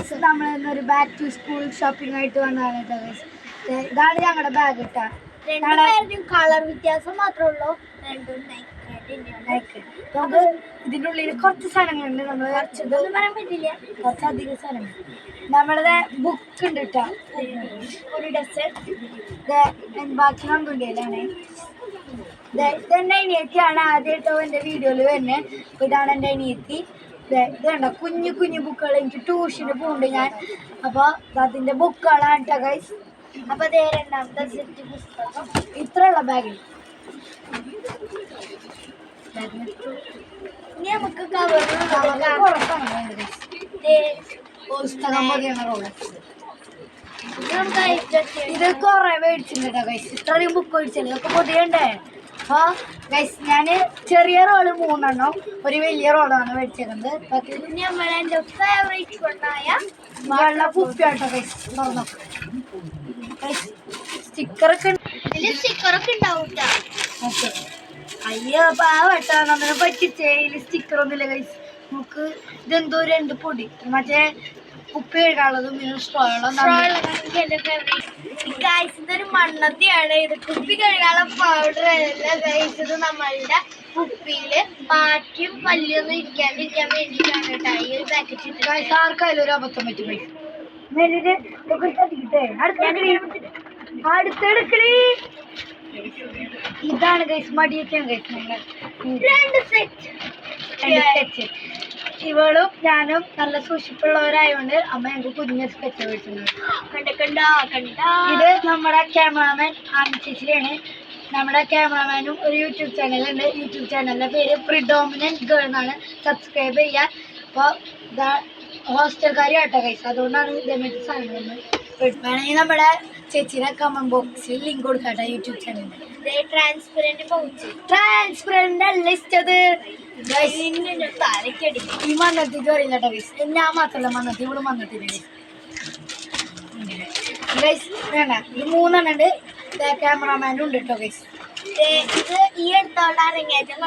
Guys നമ്മൾ ഒരു back to school shopping ആയിട്ട് വന്നതാണ് കേട്ടോ ഗൈസ് ഇതാണ് ഞങ്ങളുടെ ബാഗ് കേട്ടോ കളർ വ്യത്യാസം മാത്രമേ ഉള്ളൂ. രണ്ടും. നമുക്ക് ഇതിന്റെ ഉള്ളിൽ കുറച്ച് സാധനങ്ങളുണ്ട്. നമ്മൾ കുറച്ച് ഇതൊന്നും പറയാൻ പറ്റില്ല. കുറച്ച് അധികം സാധനങ്ങൾ. നമ്മളത് ബുക്ക് ഉണ്ട് കേട്ടോ ഒരു ഡെസ്റ്റ് ബാക്കി കണ്ടുകൊണ്ടില്ലാണ് ഇതെന്റെ അനിയത്തിയാണ് ആദ്യമായിട്ടോ എന്റെ വീഡിയോയിൽ വരുന്നത് ഇതാണ് എന്റെ അനിയത്തി. ഇത് കണ്ടോ? കുഞ്ഞു കുഞ്ഞു ബുക്കുകൾ എനിക്ക് ട്യൂഷന് പോകുന്നുണ്ട് ഞാൻ. അപ്പോൾ അതിന്റെ ബുക്കുകളാണ് കേട്ടോ ഗൈസ് അപ്പൊ അതേ രണ്ടാമത്തെ സെറ്റ് പുസ്തകം. ഇത്രയുള്ള ബാഗിൽ ഇനി നമുക്ക് കവർ പുസ്തകം മതിയാണ് റോളക്സ് ഇത് കൊറേ മേടിച്ചിട്ടുണ്ട് ഗൈസ് ഇത്രയും ബുക്ക് മേടിച്ചില്ല ഇതൊക്കെ പൊതിയണ്ടേ? അപ്പോൾ ഗൈസ് ഞാൻ ചെറിയ റോൾ മൂന്നെണ്ണം ഒരു വലിയ റോളാണ് മേടിച്ചേക്കുന്നത്. പിന്നെ നമ്മളെ എന്റെ ഫേവറേറ്റ് കൊണ്ടായ വെള്ള കുപ്പിയാട്ടോ ഗൈസ് തുറന്നു സ്റ്റിക്കറൊക്കെ ഇതിൽ സ്റ്റിക്കറൊക്കെ ഉണ്ടാവും ട്ടാ. ഓക്കെ അയ്യോ പാവട്ടാ നമ്മളെ പറ്റിച്ചേ. ഇതിൽ സ്റ്റിക്കർ ഒന്നുമില്ല ഗൈസ് നമുക്ക് ഇതെന്തോ രണ്ട് പൊടി. മറ്റേ ഉപ്പ് കഴുകാനുള്ളതും പിന്നെ സ്ട്രോ Straw എനിക്ക് എന്റെ favourite. ഈ guys, ഇതൊരു മണ്ണത്തിയാണ്. ഇത് കുപ്പി കഴുകാനുള്ള പൗഡർ ഇത് നമ്മളുടെ കുപ്പിയിൽ പാറ്റിയും പല്ലിയൊന്നും ഇരിക്കാണ്ടിരിക്കാൻ വേണ്ടിയിട്ടാണ് കേട്ടോ ഈ ഒരു പാക്കറ്റ് ആർക്കായാലും ഒരു അബദ്ധം പറ്റി പോയി. അടുത്തെടുക്കണേ ഇതാണ് ഗൈസ് മടിയൊക്കെയാണ് ഗൈസ് നമ്മളെ. രണ്ട് സെറ്റ് സ്കെച്ച് ഇവളും ഞാനും നല്ല സൂക്ഷിപ്പുള്ളവരായതുകൊണ്ട് അമ്മ ഞങ്ങൾക്ക് കുഞ്ഞ സ്കെച്ച് മേടിച്ചിട്ടുണ്ട് കണ്ട കണ്ട കണ്ട. ഇത് നമ്മുടെ ക്യാമറാമാൻ ആമി ചേച്ചിയാണ് നമ്മുടെ ക്യാമറാമാനും ഒരു യൂട്യൂബ് ചാനലുണ്ട്. യൂട്യൂബ് ചാനലിന്റെ പേര് പ്രിഡോമിനന്റ് ഗേൾ എന്നാണ്. സബ്സ്ക്രൈബ് ചെയ്യുക അപ്പോൾ ഹോസ്റ്റൽക്കാരി ആട്ടോ കൈസ് അതുകൊണ്ടാണ് ഇതേമാതിരി സാധനങ്ങൾ വേണമെങ്കിൽ നമ്മുടെ കമന്റ് ബോക്സിൽ ലിങ്ക് കൊടുക്കാട്ടോ യൂട്യൂബ് ചാനലിൽ ട്രാൻസ്പെറന്റ് പൗച്ച് അല്ല ഇഷ്ടത് തലക്കടി ഈ മണ്ണത്തിക്ക് അറിയില്ല കേട്ടോ ഞാൻ മാത്രമല്ല മണ്ണത്തി ഇവിടെ മണ്ണത്തിന് വേണ്ട ഇത് മൂന്നെണ്ണം ഉണ്ട്. ക്യാമറാമാനും ഉണ്ട് കേട്ടോ ഗൈസ് ഈ അടുത്തോണ്ട് അരങ്ങേറ്റം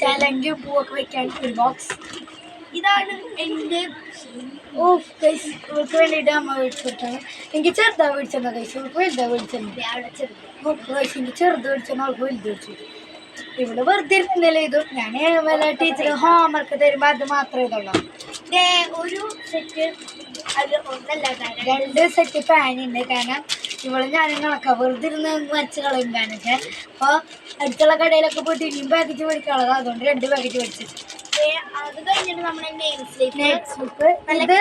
ചലങ്ക് പൂവൊക്കെ വെക്കാൻ ബോക്സ് ഇതാണ് എന്റെ ഓ ഗൈസ് ഇവർക്ക് വേണ്ടിയിട്ട് അമ്മ മേടിച്ചിട്ടാണ് എനിക്ക് ചെറുതാ മേടിച്ചെന്നാ ഗൈസ് ഇവർക്ക് വലുതാ ഗൈസ് എനിക്ക് ചെറുത് മേടിച്ചെന്നാ അവൾക്ക് വലുത് മേടിച്ചു ഇവിടെ വെറുതെ ഇരുന്നില്ല ഇത്. ഞാൻ വല്ല ടീച്ചർ ഹോംവർക്ക് തരുമ്പോൾ അത് മാത്രമേ ഇതുള്ളൂ. ഒരു സെറ്റ് അത് ഒന്നല്ല രണ്ട് സെറ്റ് പാനുണ്ട് കാരണം ഇവൾ ഞാനും കണക്കാ. വെറുതെ ഇരുന്ന് വരച്ച് കളയും. കാരണം അപ്പോൾ അടുത്തുള്ള കടയിലൊക്കെ പോയിട്ട് ഇനിയും പാക്കറ്റ് മേടിക്കാനുള്ളത്. അതുകൊണ്ട് രണ്ട് പാക്കറ്റ് മേടിച്ചു. അത് കഴിഞ്ഞിട്ട് നമ്മുടെ നെയിം സ്ലിപ്പ് നെക്സ്റ്റ് നല്ല ഇത്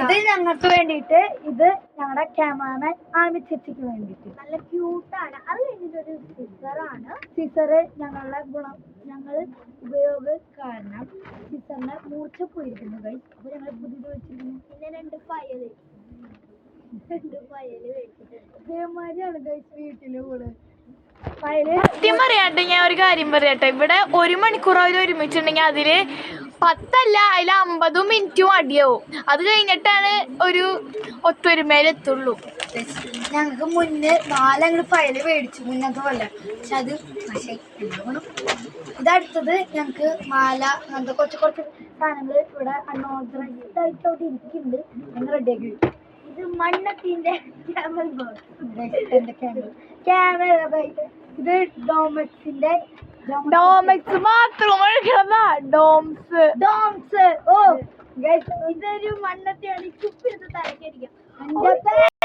ഇത് ഞങ്ങൾക്ക് വേണ്ടിയിട്ട് ഇത് ഞങ്ങളുടെ ക്യാമറമാൻ ആമി വേണ്ടിട്ട് വേണ്ടിയിട്ട്. നല്ല ക്യൂട്ടാണ് അത് കഴിഞ്ഞിട്ട് ഒരു സ്റ്റിക്കറാണ് സിസറ് ഞങ്ങളുടെ ഗുണം ഞങ്ങൾ ഉപയോഗ കാരണം സിസറിന് മൂർച്ച പോയിരിക്കുന്നു കൈ അപ്പോൾ ഞങ്ങൾ പുതിയത് വെച്ചിരിക്കുന്നു. പിന്നെ രണ്ട് ഫയൽ രണ്ട് ഫയൽ വെച്ചിട്ടുണ്ട്. ഇതേമാതിരിയാണ് കൈ വീട്ടിൽ കൂടെ സത്യം പറയാട്ടെ ഞാൻ ഒരു കാര്യം പറയട്ടെ ഇവിടെ ഒരു മണിക്കൂർ അവർ ഒരുമിച്ചുണ്ടെങ്കിൽ അതിൽ പത്തല്ല അതിൽ അമ്പതും മിനിറ്റും അടിയാവും അത് കഴിഞ്ഞിട്ടാണ് ഒരു ഒത്തൊരുമയിലെത്തുള്ളൂ ഞങ്ങൾക്ക് മുന്നേ നാലങ്ങൾ ഫയൽ മേടിച്ചു മുന്നത്തെ പോലെ പക്ഷെ അത് പക്ഷേ ഇതടുത്തത് ഞങ്ങൾക്ക് മാല അങ്ങനത്തെ കുറച്ച് കുറച്ച് സാധനങ്ങൾ ഇവിടെ അൺഓർഗനൈസ്ഡ് ആയിട്ടോട്ട് ഇരിക്കുന്നുണ്ട് ഞങ്ങൾ റെഡിയാക്കി ഇത് മണ്ണത്തിന്റെ camel box camel camera camera ഇത് ഡോമക്സിന്റെ ഡോമക്സ്. മാത്രം ഒഴിക്കണതാ ഡോംസ്. ഡോംസ്. ഓ ഇതൊരു മണ്ണത്തെയാണ് തലക്കടിക്കാം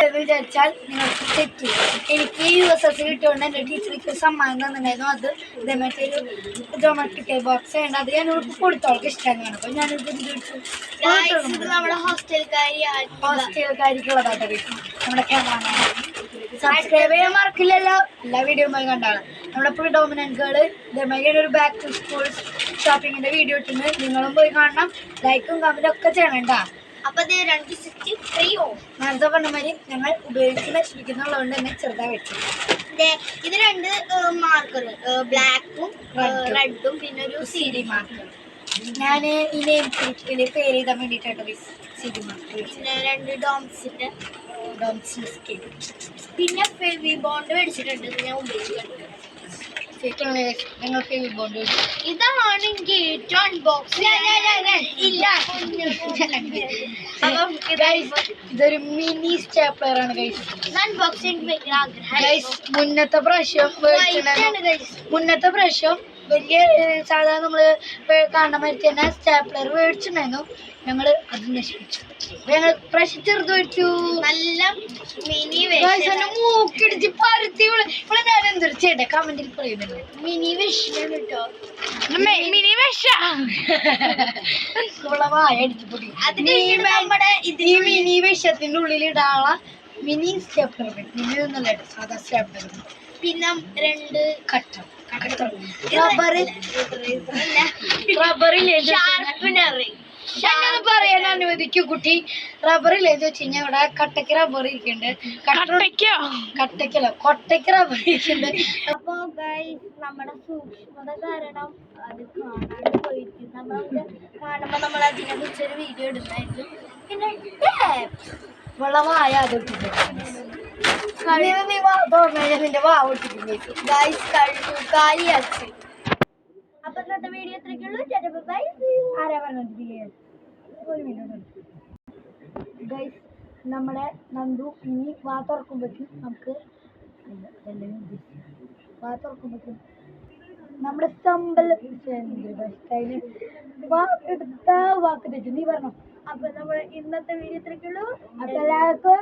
എന്ന് വിചാരിച്ചാൽ നിങ്ങൾക്ക് തെറ്റി എനിക്ക് യു എസ് എസ് കിട്ടിയോണ്ട് എന്റെ ടീച്ചർക്ക് സമ്മാനം തന്നിട്ടുണ്ടായിരുന്നു. അത് ഇതേമാതിരി ഒരു ജോമെട്രിക്കൽ ബോക്സ് ഉണ്ട് അത് ഞാൻ ഇവർക്ക് കൊടുത്തോൾക്ക് ഇഷ്ടമാണ്. അപ്പോൾ ഞാനിത് ഇത് നമ്മുടെ ഹോസ്റ്റൽക്കാരിയാണ് ഹോസ്റ്റൽക്കാരിക്കുള്ളതായിട്ട് കിട്ടും നമ്മുടെ ക്യാമറ സബ്സ്ക്രൈബ് ചെയ്യാൻ മറക്കില്ലല്ലോ എല്ലാ വീഡിയോയും കണ്ടാണ്. നമ്മുടെ പ്രിഡോമിനന്റ് ഗേൾ ഇതേമാതിരി ഒരു ബാക്ക് ടു സ്കൂൾ ഷോപ്പിങ്ങിന്റെ വീഡിയോ ഇട്ടുണ്ട് നിങ്ങളും പോയി കാണണം. ലൈക്കും കമന്റും ഒക്കെ ചെയ്യണം കേട്ടോ. അപ്പൊ ഇത് രണ്ട് സെറ്റ് ഫ്രീയോ നേരത്തെ പറഞ്ഞമാതിരി ഞങ്ങൾ ഉപയോഗിച്ച് നശിപ്പിക്കുന്നുള്ളതുകൊണ്ട് തന്നെ ചെറുതായി വെച്ചു. ഇത് രണ്ട് മാർക്കർ ബ്ലാക്കും. റെഡും പിന്നെ ഒരു സി ഡി മാർക്ക് ഞാൻ ഈ നെയിം സ്ലിപ്പിൽ പേര് എഴുതാൻ വേണ്ടിയിട്ടാണ് സി ഡി മാർക്ക് പിന്നെ രണ്ട് പിന്നെ ഫെവി ബോണ്ട് മേടിച്ചിട്ടുണ്ട് ഞാൻ ഫേവറേറ്റ് ബോണ്ട് ഇതാണ് എനിക്ക് ഏറ്റവും അൺബോക്സ് ഇല്ല. അപ്പം ഗൈസ് ഇതൊരു മിനി സ്റ്റാപ്ലർ ആണ് ഭയങ്കര ആഗ്രഹം മുന്നത്തെ പ്രാവശ്യം മുന്നത്തെ പ്രാവശ്യം വലിയ സാധാരണ നമ്മൾ വേ- കാണുന്ന മാതിരി തന്നെ സ്റ്റാപ്ലർ മേടിച്ചിട്ടുണ്ടായിരുന്നു. ഞങ്ങൾ അത് നശിപ്പിച്ചു. ഞങ്ങൾ പ്രാവശ്യം ചെറുത് മേടിച്ചു. നല്ല മിനി മൂക്കിടിച്ച് പരുത്തി ഇവിടെ ഞാൻ എന്തൊരു ചേട്ടെ കമന്റിൽ പറയുന്നുണ്ട്. മിനി വിഷം കേട്ടോ മിനി വിഷ വായ അടിച്ചു പൊടി അത് കഴിഞ്ഞിട്ട് നമ്മുടെ ഈ മിനി വിഷത്തിന്റെ ഉള്ളിൽ ഇടാനുള്ള മിനി സ്റ്റെപ്ലർ മിനി ഒന്നല്ല സാധാ സ്റ്റെപ്ലർ പിന്നെ രണ്ട് കട്ടർ റബ്ബർ ഞാനത് പറയാൻ അനുവദിക്കൂ കുട്ടി. റബ്ബറില്ലേന്ന് വെച്ച് കഴിഞ്ഞാൽ ഇവിടെ കട്ടയ്ക്ക് റബ്ബർ ഇരിക്കുന്നുണ്ട്. കട്ടയ്ക്കോ? കട്ടയ്ക്കല്ല കൊട്ടയ്ക്ക് റബ്ബർ ഇരിക്കുന്നുണ്ട്. അപ്പോ നമ്മുടെ സൂക്ഷ്മത കാരണം അത് കാണാൻ പോയിട്ട് നമ്മളത് കാണുമ്പോ നമ്മൾ അതിനെ കുറിച്ച് ഒരു വീഡിയോ ഇടുന്നായിരുന്നു പിന്നെ വെള്ളമായ അത് കാലിയാക്കി അപ്പൊ ഇന്നത്തെ വീഡിയോ എത്രയ്ക്കുള്ളൂ ബൈ ആരാ പറഞ്ഞിട്ടില്ലേ ഒരു മിനിറ്റ് ഗൈസ് നമ്മുടെ നന്ദു ഇനി വാ തുറക്കുമ്പോഴേക്കും നമുക്ക്. വാ തുറക്കുമ്പോഴേക്കും നമ്മുടെ സമ്പൽ സ്റ്റൈൽ വാ എടുത്ത വാക്ക് തെറ്റു നീ പറഞ്ഞോ അപ്പൊ നമ്മൾ ഇന്നത്തെ വീഡിയോ ഇത്രയ്ക്കുള്ളൂ എല്ലാവർക്കും.